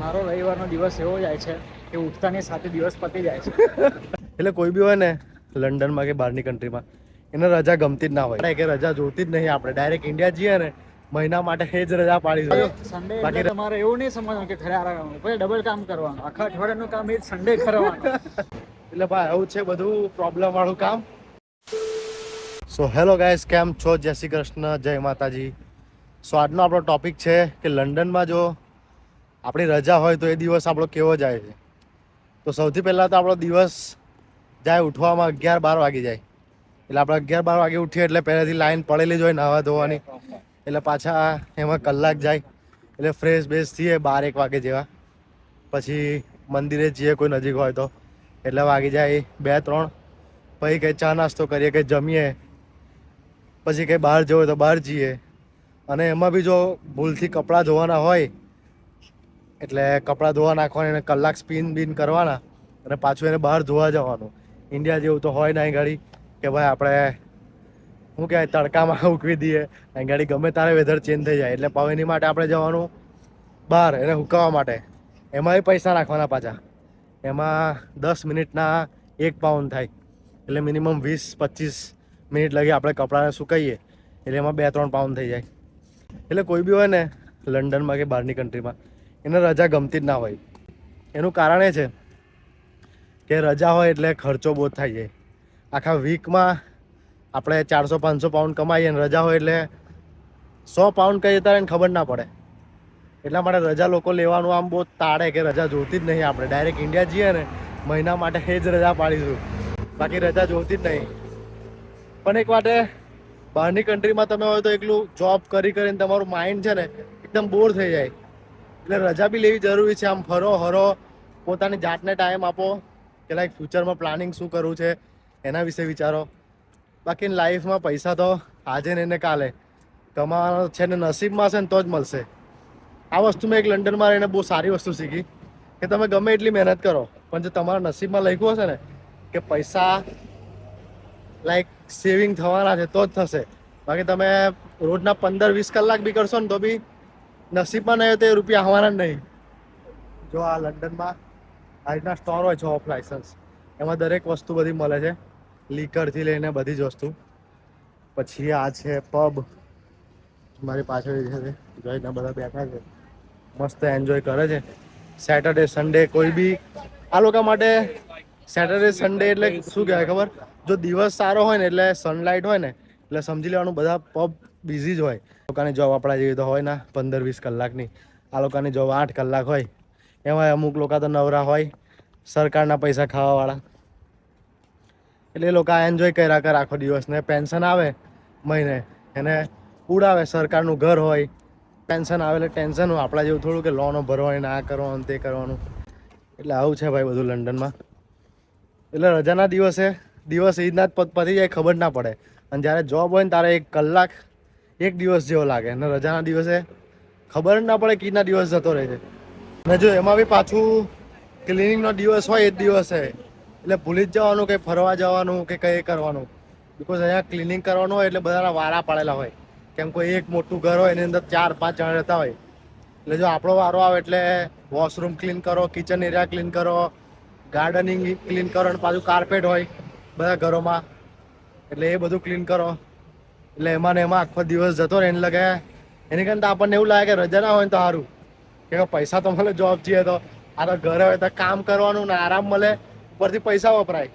મારો રવિવારનો દિવસ એવો જાય છે કે ઉઠતાની સાથે દિવસ પતી જાય છે. એટલે કોઈ બી હોય ને લંડનમાં કે બહારની કન્ટ્રીમાં એને રજા ગમતી જ ના હોય. કે રજા જોતી જ નહીં આપણે. ડાયરેક્ટ ઇન્ડિયા જઈએ ને મહિના માટે જ રજા પાડી દો સન્ડે બાકી તમારે એવું નહીં સમજવાનું કે ખરે આરામ પછી ડબલ કામ કરવાનું. આખા અઠવાડિયાનું કામ એ સન્ડે કરવાનું. એટલે ભાઈ આવું છે બધું પ્રોબ્લેમ વાળું કામ. સો હેલો ગાઈસ કેમ છો? જય શ્રી કૃષ્ણ જય માતાજી. સો આજનો આપણો ટોપિક છે કે લંડનમાં જો આપણી રજા હોય તો એ દિવસ આપણો કેવો જાય છે. તો સૌથી પહેલાં તો આપણો દિવસ જાય ઉઠવામાં અગિયાર બાર વાગી જાય. એટલે આપણે અગિયાર બાર વાગે ઉઠીએ એટલે પહેલાંથી લાઈન પડેલી જ હોય નાહવા ધોવાની. એટલે પાછા એમાં કલાક જાય. એટલે ફ્રેશ બેશ થઈએ બાર એક વાગે જેવા. પછી મંદિરે જઈએ કોઈ નજીક હોય તો. એટલે વાગી જાય બે ત્રણ. પછી કંઈ ચા નાસ્તો કરીએ, કંઈ જમીએ. પછી કંઈ બહાર જવું હોય તો બહાર જઈએ. અને એમાં બી જો ભૂલથી કપડાં ધોવાના હોય એટલે કપડાં ધોવા નાખવાના, એને કલાક સ્પિન બિન કરવાના અને પાછું એને બહાર ધોવા જવાનું. ઇન્ડિયા જેવું તો હોય નહીં ગાડી કે ભાઈ આપણે શું કહેવાય, તડકામાં ઉકવી દઈએ. અહીં ગાડી ગમે તારે વેધર ચેન્જ થઈ જાય. એટલે પાવ માટે આપણે જવાનું બહાર એને હુકાવવા માટે. એમાંય પૈસા નાખવાના પાછા. એમાં દસ મિનિટના એક પાઉન્ડ થાય. એટલે મિનિમમ વીસ, પચીસ મિનિટ લગી આપણે કપડાને સુકાઈએ. એટલે એમાં બે, ત્રણ પાઉન્ડ થઈ જાય. એટલે કોઈ બી હોય ને લંડનમાં કે બહારની કન્ટ્રીમાં એને રજા ગમતી જ ના હોય. એનું કારણ એ છે કે રજા હોય એટલે ખર્ચો બહુ થઈ જાય આખા વીકમાં આપણે ચારસો, પાંચસો પાઉન્ડ કમાઈએ અને રજા હોય એટલે સો પાઉન્ડ કહીએ ત્યારે એને ખબર ના પડે. એટલા માટે રજા લોકો લેવાનું આમ બહુ તાળે કે રજા જોતી જ નહીં આપણે. ડાયરેક્ટ ઇન્ડિયા જઈએ ને, મહિના માટે એ જ રજા પાડીશું. બાકી રજા જોતી જ નહીં. પણ એક માટે બહારની કન્ટ્રીમાં તમે હોય તો એકલું જોબ કરી કરીને તમારું માઇન્ડ છે ને, એકદમ બોર થઈ જાય. એટલે રજા બી લેવી જરૂરી છે. આમ ફરો, હરો, પોતાની જાતને ટાઈમ આપો કે લાઈક ફ્યુચરમાં પ્લાનિંગ શું કરવું છે એના વિશે વિચારો. બાકી લાઈફમાં પૈસા તો આજે ને એને કાલે. કમાવાનો છે ને નસીબમાં છે ને તો જ મળશે. આ વસ્તુ મેં એક લંડનમાં રહીને બહુ સારી વસ્તુ શીખી કે તમે ગમે એટલી મહેનત કરો, પણ જો તમારા નસીબમાં લખ્યું હશે ને કે પૈસા લાઈક સેવિંગ થવાના છે તો જ થશે. બાકી તમે રોજના પંદર વીસ કલાક બી કરશો ને તો બી નસીબમાં નહીં તો એ રૂપિયા આવવાના નહીં. જો આ લંડનમાં આ રીતના સ્ટોર હોય છે ઓફ લાઇસન્સ એમાં દરેક વસ્તુ બધી મળે છે. લીકરથી લઈને બધી જ વસ્તુ. પછી આ છે પબ મારી પાછળ છે જોઈને બધા બેઠા છે. મસ્ત એન્જોય કરે છે. સેટરડે સન્ડે કોઈ બી, આ લોકો માટે સેટરડે સન્ડે એટલે શું કહેવાય ખબર? જો દિવસ સારો હોય ને એટલે સનલાઇટ હોય ને, એટલે સમજી લેવાનું બધા પબ બિઝી જ હોય. લોકોની જોબ આપણા જેવી તો હોય ના, પંદર વીસ કલાકની. આ લોકોની જોબ આઠ કલાક હોય. એમાં અમુક લોકો તો નવરા હોય, સરકારના પૈસા ખાવાવાળા. એટલે એ લોકો એન્જોય કર્યા કરે આખો દિવસને પેન્શન આવે મહિને, એને ઉડાવે. સરકારનું ઘર હોય પેન્શન આવે એટલે ટેન્શન હોય. આપણા જેવું થોડું કે લોનો ભરવાની ને કરવાનું, તે કરવાનું. એટલે આવું છે ભાઈ બધું લંડનમાં. એટલે રજાના દિવસે, દિવસ ઈદના જ પતી જાય, ખબર ના પડે. અને જ્યારે જોબ હોય ને ત્યારે એક કલાક એક દિવસ જેવો લાગે. અને રજાના દિવસે ખબર જ ના પડે કીના દિવસ જતો રહે છે. અને જો એમાં બી પાછું ક્લિનિંગનો દિવસ હોય એ જ દિવસે એટલે ભૂલી જ જવાનું કે ફરવા જવાનું કે કંઈ કરવાનું. બિકોઝ અહીંયા ક્લિનિંગ કરવાનું હોય એટલે બધાના વારા પાડેલા હોય. કેમ કોઈ એક મોટું ઘર હોય એની અંદર ચાર, પાંચ જણ રહેતા હોય. એટલે જો આપણો વારો આવે એટલે વોશરૂમ ક્લીન કરો કિચન એરિયા ક્લીન કરો ગાર્ડનિંગ ક્લીન કરો અને પાછું કાર્પેટ હોય બધા ઘરોમાં. એટલે એ બધું ક્લીન કરો. એટલે એમાં ને એમાં આખો દિવસ જતો રહે, એને લગે એની કરતા આપણને એવું લાગે કે રજા ના હોય તો સારું. કે પૈસા તો મળે જોબ જઈએ તો આ તો ઘરે હોય તો કામ કરવાનું ને આરામ મળે, ઉપરથી પૈસા વપરાય.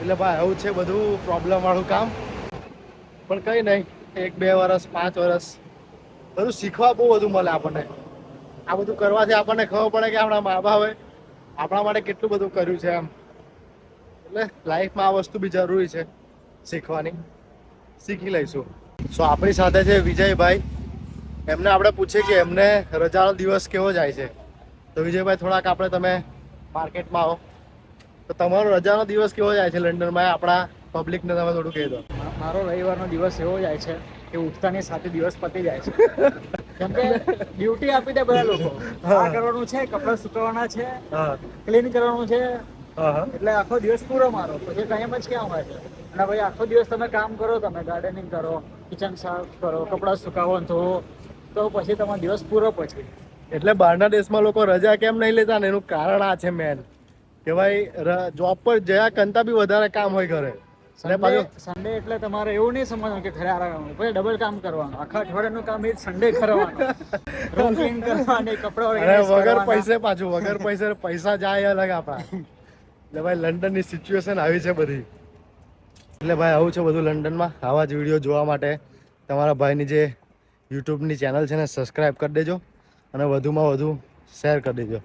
એટલે ભાઈ એવું છે બધું પ્રોબ્લેમ વાળું કામ. પણ કંઈ નહીં, એક, બે વર્ષ પાંચ વર્ષ બધું શીખવા બહુ બધું મળે આપણને. આ બધું કરવાથી આપણને ખબર પડે કે આપણા મા બાપે આપણા માટે કેટલું બધું કર્યું છે એમ. એટલે લાઈફમાં આ વસ્તુ બી જરૂરી છે, શીખવાની. શીખી લઈશું. સો આપણી સાથે છે વિજયભાઈ. એમને આપણે પૂછીએ કે એમને રજાનો દિવસ કેવો જાય છે? તો વિજયભાઈ થોડાક આપણે તમે માર્કેટમાં આવો. તો તમારો રજાનો દિવસ કેવો જાય છે લંડનમાં? આપણા પબ્લિકને તમે થોડું કહી દો. મારો રવિવારનો દિવસ એવો જાય છે કે ઉઠતાની સાથે દિવસ પતી જાય છે. કેમ કે ડ્યુટી આપી દે બધા લોકો. આ કરવાનું છે કપડાં સુકવવાના છે ક્લીન કરવાનું છે એટલે આખો દિવસ પૂરો મારો. પછી ટાઈમ જ ક્યાં હોય? છે અને ભાઈ આખો દિવસ તમે કામ કરો તમે ગાર્ડનિંગ કરો કિચન સાફ કરો કપડાં સુકાવો ધોવો તો પછી તમારો દિવસ પૂરો પછી. એટલે બહારના દેશમાં લોકો રજા કેમ નહીં લેતા ને? એનું કારણ આ છે મેન કે ભાઈ જોબ પર જયા કરતા બી વધારે કામ હોય ઘરે. સન્ડે એટલે તમારે એવું નહીં સમજવાનું કે ખરે આરામ પછી ડબલ કામ કરવાનું. આખા અઠવાડિયાનું કામ એ સન્ડે કરવાનું. કરવાની કપડા વગર પૈસે પાછું વગર પૈસે પૈસા જાય અલગ આપણા. એટલે ભાઈ લંડનની સિચ્યુએશન આવી છે બધી. એટલે ભાઈ આવું છે બધું લંડનમાં. આવા જ વીડિયો જોવા માટે તમારા ભાઈની જે યુટ્યુબની ચેનલ છે ને સબસ્ક્રાઈબ કરી દેજો અને વધુમાં વધુ શેર કરી દેજો.